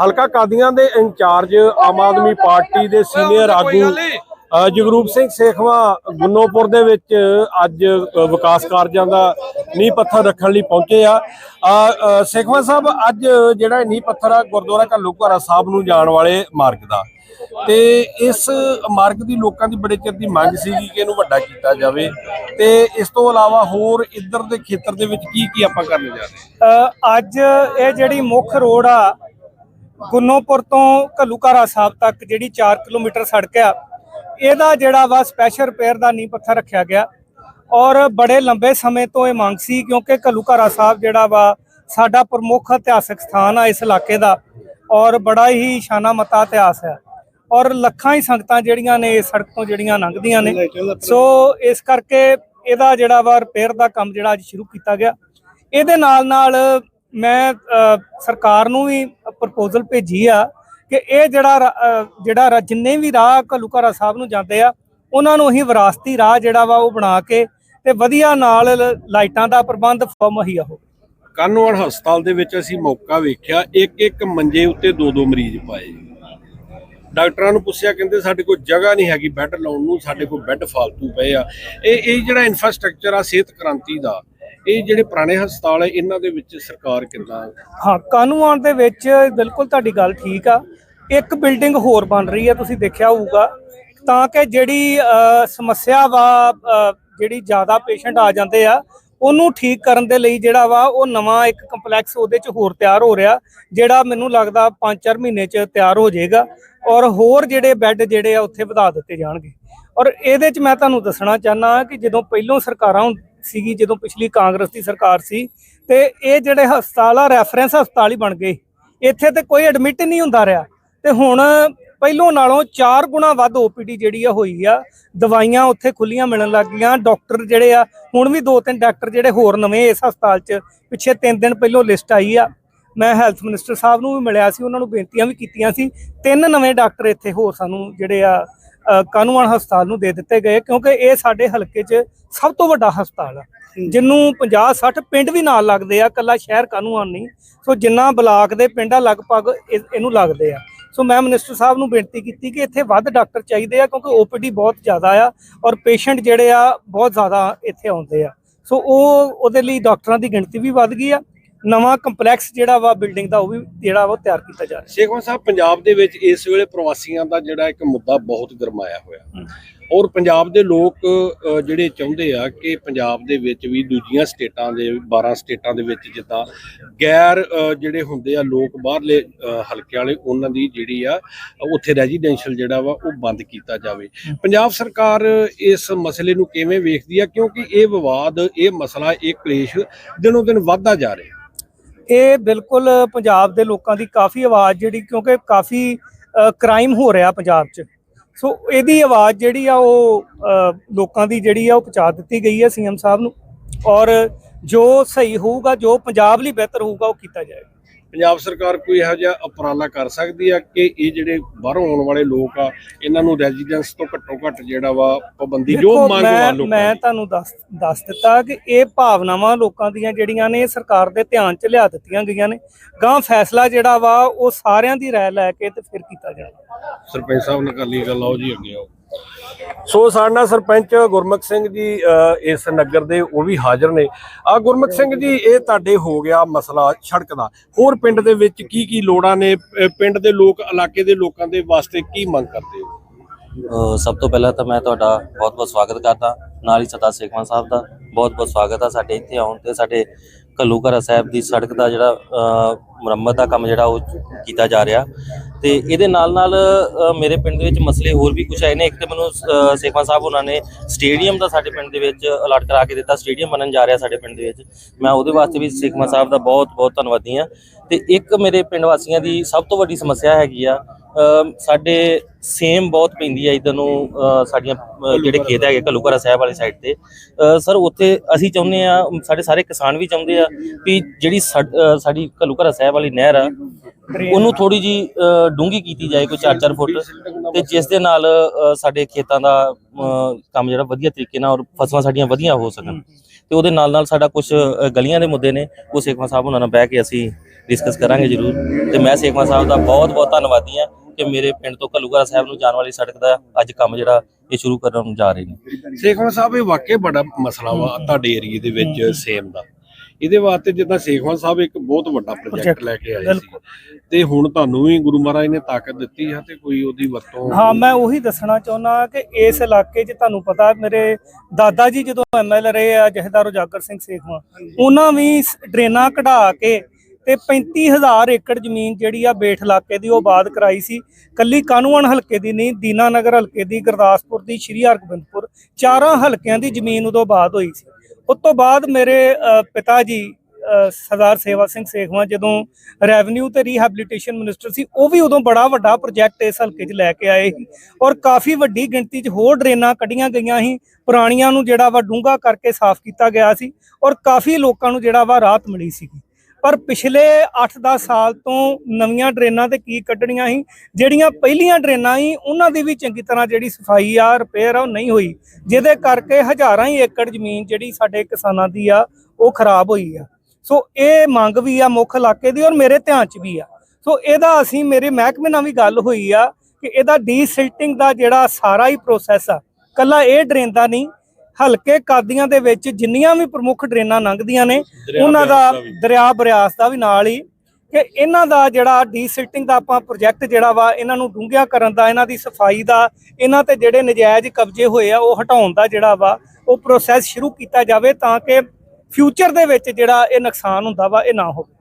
ਹਲਕਾ ਕਾਦੀਆਂ ਦੇ incharge Aam Aadmi Party ਦੇ ਸੀਨੀਅਰ ਆਗੂ ਜਗਰੂਪ ਸਿੰਘ ਸੇਖਵਾ ਗੁੰਨੋਪੁਰ ਦੇ ਵਿੱਚ ਅੱਜ ਵਿਕਾਸ ਕਾਰਜਾਂ ਦਾ ਨੀਂਹ ਪੱਥਰ ਰੱਖਣ ਲਈ ਪਹੁੰਚੇ ਆ। ਸੇਖਵਾ ਸਾਹਿਬ ਅੱਜ ਜਿਹੜਾ ਨੀਂਹ ਪੱਥਰ ਆ ਗੁਰਦੁਆਰਾ ਘੱਲੂਘਾਰਾ ਸਾਹਿਬ ਨੂੰ ਜਾਣ ਵਾਲੇ ਮਾਰਗ ਦਾ। ਤੇ ਇਸ ਮਾਰਗ ਦੀ ਲੋਕਾਂ ਦੀ ਬੜੇ ਚਿਰ ਦੀ ਮੰਗ ਸੀਗੀ ਕਿ ਇਹਨੂੰ ਵੱਡਾ ਕੀਤਾ ਜਾਵੇ। ਤੇ ਇਸ ਤੋਂ ਇਲਾਵਾ ਹੋਰ ਇੱਧਰ ਦੇ ਖੇਤਰ ਦੇ ਵਿੱਚ ਕੀ ਕੀ ਆਪਾਂ ਕਰਨ ਜਾ ਰਹੇ ਅੱਜ ਇਹ ਜਿਹੜੀ ਮੁੱਖ ਰੋਡ ਆ ਗੁੰਨੋਪੁਰ ਤੋਂ ਘੱਲੂਘਾਰਾ ਸਾਹਿਬ ਤੱਕ ਜਿਹੜੀ 4 ਕਿਲੋਮੀਟਰ ਸੜਕ ਆ, ਇਹਦਾ ਜਿਹੜਾ ਵਾ ਸਪੈਸ਼ਲ ਰਿਪੇਅਰ ਦਾ ਨੀਂਹ ਪੱਥਰ ਰੱਖਿਆ ਗਿਆ। ਔਰ ਬੜੇ ਲੰਬੇ ਸਮੇਂ ਤੋਂ ਇਹ ਮੰਗ ਸੀ ਕਿਉਂਕਿ ਘੱਲੂਘਾਰਾ ਸਾਹਿਬ ਜਿਹੜਾ ਵਾ ਸਾਡਾ ਪ੍ਰਮੁੱਖ ਇਤਿਹਾਸਕ ਸਥਾਨ ਆ ਇਸ ਇਲਾਕੇ ਦਾ, ਔਰ ਬੜਾ ਹੀ ਸ਼ਾਨਾ ਮਤਾ ਇਤਿਹਾਸ ਹੈ ਔਰ ਲੱਖਾਂ ਹੀ ਸੰਗਤਾਂ ਜਿਹੜੀਆਂ ਨੇ ਇਸ ਸੜਕ ਤੋਂ ਜਿਹੜੀਆਂ ਲੰਘਦੀਆਂ ਨੇ। ਸੋ ਇਸ ਕਰਕੇ ਇਹਦਾ ਜਿਹੜਾ ਵਾ ਰਿਪੇਅਰ ਦਾ ਕੰਮ ਜਿਹੜਾ ਅੱਜ ਸ਼ੁਰੂ ਕੀਤਾ ਗਿਆ। ਇਹਦੇ ਨਾਲ ਨਾਲ ਮੈਂ ਸਰਕਾਰ ਨੂੰ ਵੀ ਪ੍ਰਪੋਜ਼ਲ ਭੇਜੀ ਆ ਕਿ ਇਹ ਜਿਹੜਾ ਜਿਹੜਾ ਜਿੰਨੇ ਵੀ ਰਾਹ ਘੱਲੂਘਾਰਾ ਸਾਹਿਬ ਨੂੰ ਜਾਂਦੇ ਆ, ਉਹਨਾਂ ਨੂੰ ਹੀ ਵਿਰਾਸਤੀ ਰਾਹ ਜਿਹੜਾ ਵਾ ਉਹ ਬਣਾ ਕੇ ਤੇ ਵਧੀਆ ਨਾਲ ਲਾਈਟਾਂ ਦਾ ਪ੍ਰਬੰਧ ਮੁਹੱਈਆ ਹੋਵੇ ਕਾਨੂੰਨ ਹਸਪਤਾਲ ਦੇ ਵਿੱਚ ਅਸੀਂ ਮੌਕਾ ਵੇਖਿਆ ਇੱਕ ਇੱਕ ਮੰਜੇ ਉੱਤੇ ਦੋ ਦੋ ਮਰੀਜ਼ ਪਾਏ। ਡਾਕਟਰਾਂ ਨੂੰ ਪੁੱਛਿਆ, ਕਹਿੰਦੇ ਸਾਡੇ ਕੋਲ ਜਗ੍ਹਾ ਨਹੀਂ ਹੈਗੀ, ਬੈੱਡ ਲਾਉਣ ਨੂੰ ਸਾਡੇ ਕੋਲ ਬੈੱਡ ਫਾਲਤੂ ਪਏ ਆ। ਇਹ ਇਹ ਜਿਹੜਾ ਇਨਫਰਾਸਟ੍ਰਕਚਰ ਆ, ਸਿਹਤ ਕ੍ਰਾਂਤੀ ਦਾ ਇਹ ਜਿਹੜੇ ਪੁਰਾਣੇ ਹਸਪਤਾਲ ਹੈ, ਇਹਨਾਂ ਦੇ ਵਿੱਚ ਸਰਕਾਰ ਕਿੰਨਾ ਹਾਂ, ਕਾਨੂੰਨ ਦੇ ਵਿੱਚ ਬਿਲਕੁਲ ਤੁਹਾਡੀ ਗੱਲ ਠੀਕ ਆ। ਇੱਕ ਬਿਲਡਿੰਗ ਹੋਰ ਬਣ ਰਹੀ ਹੈ, ਤੁਸੀਂ ਦੇਖਿਆ ਹੋਊਗਾ। ਤਾਂ ਕਿ ਜਿਹੜੀ ਸਮੱਸਿਆ ਵਾ ਜਿਹੜੀ ਜ਼ਿਆਦਾ ਪੇਸ਼ੈਂਟ ਆ ਜਾਂਦੇ ਆ, ਉਹਨੂੰ ਠੀਕ ਕਰਨ ਦੇ ਲਈ ਜਿਹੜਾ ਵਾ, ਉਹ ਨਵਾਂ ਇੱਕ ਕੰਪਲੈਕਸ ਉਹਦੇ ਚ ਹੋਰ ਤਿਆਰ ਹੋ ਰਿਹਾ, ਜਿਹੜਾ ਮੈਨੂੰ ਲੱਗਦਾ 5-4 ਮਹੀਨੇ ਚ ਤਿਆਰ ਹੋ ਜਾਏਗਾ। ਔਰ ਹੋਰ ਜਿਹੜੇ ਬੈੱਡ ਜਿਹੜੇ ਆ, ਉੱਥੇ ਵਧਾ ਦਿੱਤੇ ਜਾਣਗੇ। ਔਰ ਇਹਦੇ ਚ ਮੈਂ ਤੁਹਾਨੂੰ ਦੱਸਣਾ ਚਾਹਨਾ ਕਿ ਜਦੋਂ ਪਹਿਲੋਂ ਸਰਕਾਰਾਂ ਸੀਗੀ ਜਦੋਂ ਪਿਛਲੀ ਕਾਂਗਰਸ ਦੀ ਸਰਕਾਰ ਸੀ ਤੇ ਇਹ ਜਿਹੜੇ ਹਸਪਤਾਲ ਆ ਰੈਫਰੈਂਸ ਹਸਪਤਾਲ ਹੀ ਬਣ ਗਏ। ਇੱਥੇ ਤੇ ਕੋਈ ਐਡਮਿਟ ਨਹੀਂ ਹੁੰਦਾ ਰਿਹਾ। ਤੇ ਹੁਣ ਪਹਿਲੋਂ ਨਾਲੋਂ 4 ਗੁਣਾ ਵੱਧ ਓਪੀਡੀ ਜਿਹੜੀ ਆ ਹੋਈ ਆ, ਦਵਾਈਆਂ ਉੱਥੇ ਖੁੱਲੀਆਂ ਮਿਲਣ ਲੱਗ ਗਈਆਂ। ਡਾਕਟਰ ਜਿਹੜੇ ਆ, ਹੁਣ ਵੀ ਦੋ ਤਿੰਨ ਡਾਕਟਰ ਜਿਹੜੇ ਹੋਰ ਨਵੇਂ ਇਸ ਹਸਪਤਾਲ 'ਚ ਪਿੱਛੇ 3 ਦਿਨ ਪਹਿਲੋਂ ਲਿਸਟ ਆਈ ਆ। ਮੈਂ ਹੈਲਥ ਮਿਨਿਸਟਰ ਸਾਹਿਬ ਨੂੰ ਵੀ ਮਿਲਿਆ ਸੀ, ਉਹਨਾਂ ਨੂੰ ਬੇਨਤੀਆਂ ਵੀ ਕੀਤੀਆਂ ਸੀ। ਤਿੰਨ ਨਵੇਂ ਡਾਕਟਰ ਇੱਥੇ ਹੋਰ ਸਾਨੂੰ ਜਿਹੜੇ ਆ ਕਾਨੂੰਨ ਹਸਪਤਾਲ ਨੂੰ ਦੇ ਦਿੱਤੇ ਗਏ ਕਿਉਂਕਿ ਇਹ ਸਾਡੇ ਹਲਕੇ 'ਚ ਸਭ ਤੋਂ ਵੱਡਾ ਹਸਪਤਾਲ ਆ। ਜਿਹਨੂੰ 50 60 ਪਿੰਡ ਵੀ ਨਾਲ ਲੱਗਦੇ ਆ ਕੱਲਾ ਸ਼ਹਿਰ ਕਾਨੂੰਨ ਨਹੀਂ। ਸੋ ਜਿੰਨਾ ਬਲਾਕ ਦੇ ਪਿੰਡ ਆ ਲਗਭਗ ਇਹ- ਇਹਨੂੰ ਲੱਗਦੇ ਆ। ਸੋ ਮੈਂ ਮਿਨਿਸਟਰ ਸਾਹਿਬ ਨੂੰ ਬੇਨਤੀ ਕੀਤੀ ਕਿ ਇੱਥੇ ਵੱਧ ਡਾਕਟਰ ਚਾਹੀਦੇ ਆ ਕਿਉਂਕਿ ਓਪੀਡੀ ਬਹੁਤ ਜ਼ਿਆਦਾ ਆ ਔਰ ਪੇਸ਼ੈਂਟ ਜਿਹੜੇ ਆ ਬਹੁਤ ਜ਼ਿਆਦਾ ਇੱਥੇ ਆਉਂਦੇ ਆ। ਸੋ ਉਹ ਉਹਦੇ ਲਈ ਡਾਕਟਰਾਂ ਦੀ ਗਿਣਤੀ ਵੀ ਵੱਧ ਗਈ ਆ। ਨਵਾਂ ਕੰਪਲੈਕਸ ਜਿਹੜਾ ਵਾ ਬਿਲਡਿੰਗ ਦਾ ਉਹ ਵੀ ਜਿਹੜਾ ਵਾ ਤਿਆਰ ਕੀਤਾ ਜਾ ਰਿਹਾ। ਸ਼ੇਖਵਾ ਸਾਹਿਬ ਪੰਜਾਬ ਦੇ ਵਿੱਚ ਇਸ ਵੇਲੇ ਪ੍ਰਵਾਸੀਆਂ ਦਾ ਜਿਹੜਾ ਇੱਕ ਮੁੱਦਾ ਬਹੁਤ ਗਰਮਾਇਆ ਹੋਇਆ। ਔਰ ਪੰਜਾਬ ਦੇ ਲੋਕ ਜਿਹੜੇ ਚਾਹੁੰਦੇ ਆ ਕਿ ਪੰਜਾਬ ਦੇ ਵਿੱਚ ਵੀ ਦੂਜੀਆਂ ਸਟੇਟਾਂ ਦੇ 12 ਸਟੇਟਾਂ ਦੇ ਵਿੱਚ ਜਿੱਦਾਂ ਗੈਰ ਜਿਹੜੇ ਹੁੰਦੇ ਆ ਲੋਕ ਬਾਹਰਲੇ ਹਲਕੇ ਵਾਲੇ ਉਹਨਾਂ ਦੀ ਜਿਹੜੀ ਆ ਉੱਥੇ ਰੈਜ਼ੀਡੈਂਸ਼ੀਅਲ ਜਿਹੜਾ ਵਾ ਉਹ ਬੰਦ ਕੀਤਾ ਜਾਵੇ। ਪੰਜਾਬ ਸਰਕਾਰ ਇਸ ਮਸਲੇ ਨੂੰ ਕਿਵੇਂ ਵੇਖਦੀ ਆ? ਕਿਉਂਕਿ ਇਹ ਵਿਵਾਦ ਇਹ ਮਸਲਾ ਇਹ ਕਲੇਸ਼ ਦਿਨੋਂ ਦਿਨ ਵੱਧਦਾ ਜਾ ਰਿਹਾ। ਇਹ ਬਿਲਕੁਲ ਪੰਜਾਬ ਦੇ ਲੋਕਾਂ ਦੀ ਕਾਫੀ ਆਵਾਜ਼ ਜਿਹੜੀ, ਕਿਉਂਕਿ ਕਾਫੀ ਕ੍ਰਾਈਮ ਹੋ ਰਿਹਾ ਪੰਜਾਬ 'ਚ। ਸੋ ਇਹਦੀ ਆਵਾਜ਼ ਜਿਹੜੀ ਆ ਉਹ ਲੋਕਾਂ ਦੀ ਜਿਹੜੀ ਆ ਉਹ ਪਹੁੰਚਾ ਦਿੱਤੀ ਗਈ ਹੈ ਸੀਐਮ ਸਾਹਿਬ ਨੂੰ। ਔਰ ਜੋ ਸਹੀ ਹੋਊਗਾ, ਜੋ ਪੰਜਾਬ ਲਈ ਬਿਹਤਰ ਹੋਊਗਾ, ਉਹ ਕੀਤਾ ਜਾਏਗਾ। ਪੰਜਾਬ ਸਰਕਾਰ ਕੋਈ ਇਹੋ ਜਿਹਾ ਉਪਰਾਲਾ ਕਰ ਸਕਦੀ ਆ ਕਿ ਇਹ ਜਿਹੜੇ ਬਾਹਰੋਂ ਆਉਣ ਵਾਲੇ ਲੋਕ ਆ ਇਹਨਾਂ ਨੂੰ ਰੈਜ਼ੀਡੈਂਸ ਤੋਂ ਘੱਟੋ ਘੱਟ ਜਿਹੜਾ ਵਾ ਪਾਬੰਦੀ ਜੋ ਮੰਗ ਵਾ ਲੋਕਾਂ ਮੈਂ ਤੁਹਾਨੂੰ ਦੱਸ ਦੱਸ ਦਿੱਤਾ ਕਿ ਇਹ ਭਾਵਨਾਵਾਂ ਲੋਕਾਂ ਦੀਆਂ ਜਿਹੜੀਆਂ ਨੇ ਸਰਕਾਰ ਦੇ ਧਿਆਨ 'ਚ ਲਿਆ ਦਿੱਤੀਆਂ ਗਈਆਂ ਨੇ। ਗਾਂ ਫੈਸਲਾ ਜਿਹੜਾ ਵਾ ਉਹ ਸਾਰਿਆਂ ਦੀ ਰਾਏ ਲੈ ਕੇ ਤੇ ਫਿਰ ਕੀਤਾ ਜਾਣਾ। ਸਰਪੰਚ ਸਾਹਿਬ ਨੇ ਕਰ ਲਈ ਗੱਲ ਆਓ ਜੀ ਅੱਗੇ ਆਓ। ਸੋ ਸਾਡਾ ਸਰਪੰਚ ਗੁਰਮੁਖ ਸਿੰਘ ਜੀ ਇਸ ਨਗਰ ਦੇ ਉਹ ਵੀ ਹਾਜ਼ਰ ਨੇ। ਆ ਗੁਰਮੁਖ ਸਿੰਘ ਜੀ, ਇਹ ਤੁਹਾਡੇ ਹੋ ਗਿਆ ਮਸਲਾ ਸੜਕ ਦਾ। ਹੋਰ ਪਿੰਡ ਦੇ ਵਿੱਚ ਕੀ ਕੀ ਲੋੜਾਂ ਨੇ? ਪਿੰਡ ਦੇ ਲੋਕ, ਇਲਾਕੇ ਦੇ ਲੋਕਾਂ ਦੇ ਵਾਸਤੇ ਕੀ ਮੰਗ ਕਰਦੇ ਹੋ? ਸਭ ਤੋਂ ਪਹਿਲਾਂ ਤਾਂ ਮੈਂ ਤੁਹਾਡਾ ਬਹੁਤ-ਬਹੁਤ ਸਵਾਗਤ ਕਰਦਾ। ਨਾਲ ਹੀ ਸਤਾ ਸੇਖਵਾਨ ਸਾਹਿਬ ਦਾ ਬਹੁਤ-ਬਹੁਤ ਸਵਾਗਤ ਆ ਸਾਡੇ ਇੱਥੇ ਆਉਣ ਤੇ। ਸਾਡੇ ਘੱਲੂਘਰਾ ਸਾਹਿਬ ਦੀ ਸੜਕ ਦਾ ਜਿਹੜਾ ਮੁਰੰਮਤ ਦਾ ਕੰਮ ਜਿਹੜਾ ਉਹ ਕੀਤਾ ਜਾ ਰਿਹਾ। ਤੇ ਇਹਦੇ ਨਾਲ ਨਾਲ ਮੇਰੇ ਪਿੰਡ ਦੇ ਵਿੱਚ ਮਸਲੇ ਹੋਰ ਵੀ ਕੁਝ ਆਏ ਨੇ। ਇੱਕ ਤੇ ਮੈਨੂੰ ਅਹ, ਸਾਹਿਬ ਉਹਨਾਂ ਨੇ ਸਟੇਡੀਅਮ ਦਾ ਸਾਡੇ ਪਿੰਡ ਦੇ ਵਿੱਚ ਅਲਰਟ ਕਰਾ ਕੇ ਦਿੱਤਾ। ਸਟੇਡੀਅਮ ਬਣਨ ਜਾ ਰਿਹਾ ਸਾਡੇ ਪਿੰਡ ਦੇ ਵਿੱਚ। ਮੈਂ ਉਹਦੇ ਵਾਸਤੇ ਵੀ ਸੇਖਵਾਨ ਸਾਹਿਬ ਦਾ ਬਹੁਤ-ਬਹੁਤ ਧੰਨਵਾਦੀ ਆ ਤੇ ਇੱਕ ਮੇਰੇ ਪਿੰਡ ਵਾਸੀਆਂ ਦੀ ਸਭ ਤੋਂ ਵੱਡੀ ਸਮੱਸਿਆ ਹੈਗੀ ਆ ਸਾਡੇ ਸੇਮ ਬਹੁਤ ਪੈਂਦੀ ਹੈ ਇਧਰ ਨੂੰ ਸਾਡੀਆਂ ਜਿਹੜੇ ਖੇਤ ਹੈਗੇ ਘੱਲੂਘਰਾ ਸਾਹਿਬ ਵਾਲੀ ਸਾਈਡ ਤੇ। ਸਰ, ਉੱਥੇ ਅਸੀਂ ਚਾਹੁੰਦੇ ਆ, ਸਾਡੇ ਸਾਰੇ ਕਿਸਾਨ ਵੀ ਚਾਹੁੰਦੇ ਆ ਵੀ ਜਿਹੜੀ ਸਾਡ- ਸਾਡੀ ਘੱਲੂਘਰਾ ਸਾਹਿਬ ਵਾਲੀ ਨਹਿਰ ਆ, ਉਹਨੂੰ ਥੋੜੀ ਜੀ ਡੂੰਗੀ ਕੀਤੀ ਜਾਏ ਕੋਈ 4-4 ਫੁੱਟ ਤੇ ਜਿਸ ਦੇ ਨਾਲ ਸਾਡੇ ਖੇਤਾਂ ਦਾ ਕੰਮ ਜਿਹੜਾ ਵਧੀਆ ਤਰੀਕੇ ਨਾਲ ਔਰ ਫਸਲਾਂ ਸਾਡੀਆਂ ਵਧੀਆ ਹੋ ਸਕਣ। ਤੇ ਉਹਦੇ ਨਾਲ ਨਾਲ ਸਾਡਾ ਕੁਝ ਗਲੀਆਂ ਦੇ ਮੁੱਦੇ ਨੇ, ਉਹ ਸੇਖਵਾਂ ਸਾਹਿਬ ਉਹਨਾਂ ਨਾਲ ਬਹਿ ਕੇ ਅਸੀਂ ਡਿਸਕਸ ਕਰਾਂਗੇ ਜ਼ਰੂਰ। ਤੇ ਮੈਂ ਸੇਖਵਾਂ ਸਾਹਿਬ ਦਾ ਬਹੁਤ ਬਹੁਤ ਧੰਨਵਾਦੀ ਹਾਂ। ਕਿ ਮੇਰੇ ਪਿੰਡ ਤੋਂ ਘੱਲੂਘਾਰਾ ਸਾਹਿਬ ਨੂੰ ਜਾਣ ਵਾਲੀ ਸੜਕ ਦਾ ਅੱਜ ਕੰਮ ਜਿਹੜਾ ਇਹ ਸ਼ੁਰੂ ਕਰਨ ਜਾ ਰਹੇ ਨੇ। ਸੇਖਵਾਂ ਸਾਹਿਬ ਇਹ ਵਾਕਿਆ ਬੜਾ ਮਸਲਾ ਵਾ ਤੁਹਾਡੇ ਏਰੀਏ ਦੇ ਵਿੱਚ ਸੇਮ ਦਾ। ਇਹਦੇ ਵਾਸਤੇ ਜਿੱਦਾਂ ਸੇਖਵਾਂ ਸਾਹਿਬ ਇੱਕ ਬਹੁਤ ਵੱਡਾ ਪ੍ਰੋਜੈਕਟ ਲੈ ਕੇ ਆਏ ਸੀ। ਤੇ ਹੁਣ ਤੁਹਾਨੂੰ ਵੀ ਗੁਰੂ ਮਹਾਰਾਜ ਨੇ ਤਾਕਤ ਦਿੱਤੀ ਹੈ ਤੇ ਕੋਈ ਉਹਦੀ ਵਰਤੋਂ ਹਾਂ ਮੈਂ ਉਹੀ ਦੱਸਣਾ ਚਾਹੁੰਦਾ ਕਿ ਇਸ ਇਲਾਕੇ 'ਚ ਤੁਹਾਨੂੰ ਪਤਾ ਮੇਰੇ ਦਾਦਾ ਜੀ ਜਦੋਂ ਐਮਐਲ ਰਹੇ ਆ ਜਹੇਦਾਰ ਉਜਾਗਰ ਸਿੰਘ ਸੇਖਵਾਂ ਉਹਨਾਂ ਵੀ ਡਰੇਨਾਂ ਕਢਾ ਕੇ ਤੇ 35000 ਏਕੜ ਜ਼ਮੀਨ ਜਿਹੜੀ ਆ ਬੇਠ ਇਲਾਕੇ ਦੀ ਉਹ ਆਬਾਦ ਕਰਾਈ ਸੀ। ਕੱਲੀ ਕਾਨੂੰਨ ਹਲਕੇ ਦੀ ਨਹੀਂ, ਦੀਨਾਨਗਰ ਹਲਕੇ ਦੀ, ਗੁਰਦਾਸਪੁਰ ਦੀ, ਸ਼੍ਰੀ ਹਰਗੋਬਿੰਦਪੁਰ, ਚਾਰਾਂ ਹਲਕਿਆਂ ਦੀ ਜ਼ਮੀਨ ਉਦੋਂ ਆਬਾਦ ਹੋਈ ਸੀ। ਉਸ ਤੋਂ ਬਾਅਦ ਮੇਰੇ ਪਿਤਾ ਜੀ ਸਰਦਾਰ ਸੇਵਾ ਸਿੰਘ ਸੇਖਵਾਂ ਜਦੋਂ ਰੈਵਨਿਊ ਤੇ ਰੀਹੈਬਿਲਿਟੇਸ਼ਨ ਮਿਨਿਸਟਰ ਸੀ, ਉਹ ਵੀ ਉਦੋਂ ਬੜਾ ਵੱਡਾ ਪ੍ਰੋਜੈਕਟ ਇਸ ਹਲਕੇ 'ਚ ਲੈ ਕੇ ਆਏ ਸੀ ਔਰ ਕਾਫੀ ਵੱਡੀ ਗਿਣਤੀ 'ਚ ਹੋਰ ਡਰੇਨਾਂ ਕੱਢੀਆਂ ਗਈਆਂ ਸੀ। ਪੁਰਾਣੀਆਂ ਨੂੰ ਜਿਹੜਾ ਵਾ ਡੂੰਘਾ ਕਰਕੇ ਸਾਫ਼ ਕੀਤਾ ਗਿਆ ਸੀ ਔਰ ਕਾਫੀ ਲੋਕਾਂ ਨੂੰ ਜਿਹੜਾ ਵਾ ਰਾਹਤ ਮਿਲੀ ਸੀ ਪਰ ਪਿਛਲੇ 8-10 ਸਾਲ ਤੋਂ ਨਵੀਆਂ ਡਰੇਨਾਂ ਤੇ ਕੀ ਕੱਢਣੀਆਂ ਸੀ, ਜਿਹੜੀਆਂ ਪਹਿਲੀਆਂ ਡਰੇਨਾਂ ਸੀ, ਉਹਨਾਂ ਦੀ ਵੀ ਚੰਗੀ ਤਰ੍ਹਾਂ ਜਿਹੜੀ ਸਫ਼ਾਈ ਆ ਰਿਪੇਅਰ ਆ, ਉਹ ਨਹੀਂ ਹੋਈ। ਜਿਹਦੇ ਕਰਕੇ ਹਜ਼ਾਰਾਂ ਹੀ ਏਕੜ ਜ਼ਮੀਨ ਜਿਹੜੀ ਸਾਡੇ ਕਿਸਾਨਾਂ ਦੀ ਆ, ਉਹ ਖਰਾਬ ਹੋਈ ਆ। ਸੋ ਇਹ ਮੰਗ ਵੀ ਆ ਮੁੱਖ ਇਲਾਕੇ ਦੀ ਔਰ ਮੇਰੇ ਧਿਆਨ 'ਚ ਵੀ ਆ। ਸੋ ਇਹਦਾ ਅਸੀਂ, ਮੇਰੇ ਮਹਿਕਮੇ ਨਾਲ ਵੀ ਗੱਲ ਹੋਈ ਆ ਕਿ ਇਹਦਾ ਡੀਸਿਲਟਿੰਗ ਦਾ ਜਿਹੜਾ ਸਾਰਾ ਹੀ ਪ੍ਰੋਸੈਸ ਆ, ਕੱਲਾ ਇਹ ਡਰੇਨ ਦਾ ਨਹੀਂ ਹਲਕੇ ਕਾਦੀਆਂ ਦੇ ਵਿੱਚ ਜਿੰਨੀਆਂ ਵੀ ਪ੍ਰਮੁੱਖ ਡਰੇਨਾਂ ਲੰਘਦੀਆਂ ਨੇ ਉਹਨਾਂ ਦਾ। ਦਰਿਆ ਬਰਿਆਸ ਦਾ ਵੀ ਨਾਲ ਹੀ ਕਿ ਇਹਨਾਂ ਦਾ ਜਿਹੜਾ ਡੀਸਿਲਟਿੰਗ ਦਾ ਆਪਾਂ ਪ੍ਰੋਜੈਕਟ ਜਿਹੜਾ ਵਾ ਇਹਨਾਂ ਨੂੰ ਡੂੰਘਿਆ ਕਰਨ ਦਾ ਇਹਨਾਂ ਦੀ ਸਫ਼ਾਈ ਦਾ ਇਹਨਾਂ ਤੇ ਜਿਹੜੇ ਨਜਾਇਜ਼ ਕਬਜ਼ੇ ਹੋਏ ਆ ਉਹ ਹਟਾਉਣ ਦਾ ਜਿਹੜਾ ਵਾ ਉਹ ਪ੍ਰੋਸੈਸ ਸ਼ੁਰੂ ਕੀਤਾ ਜਾਵੇ ਤਾਂ ਕਿ ਫਿਊਚਰ ਦੇ ਵਿੱਚ ਜਿਹੜਾ ਇਹ ਨੁਕਸਾਨ ਹੁੰਦਾ ਵਾ ਇਹ ਨਾ ਹੋਵੇ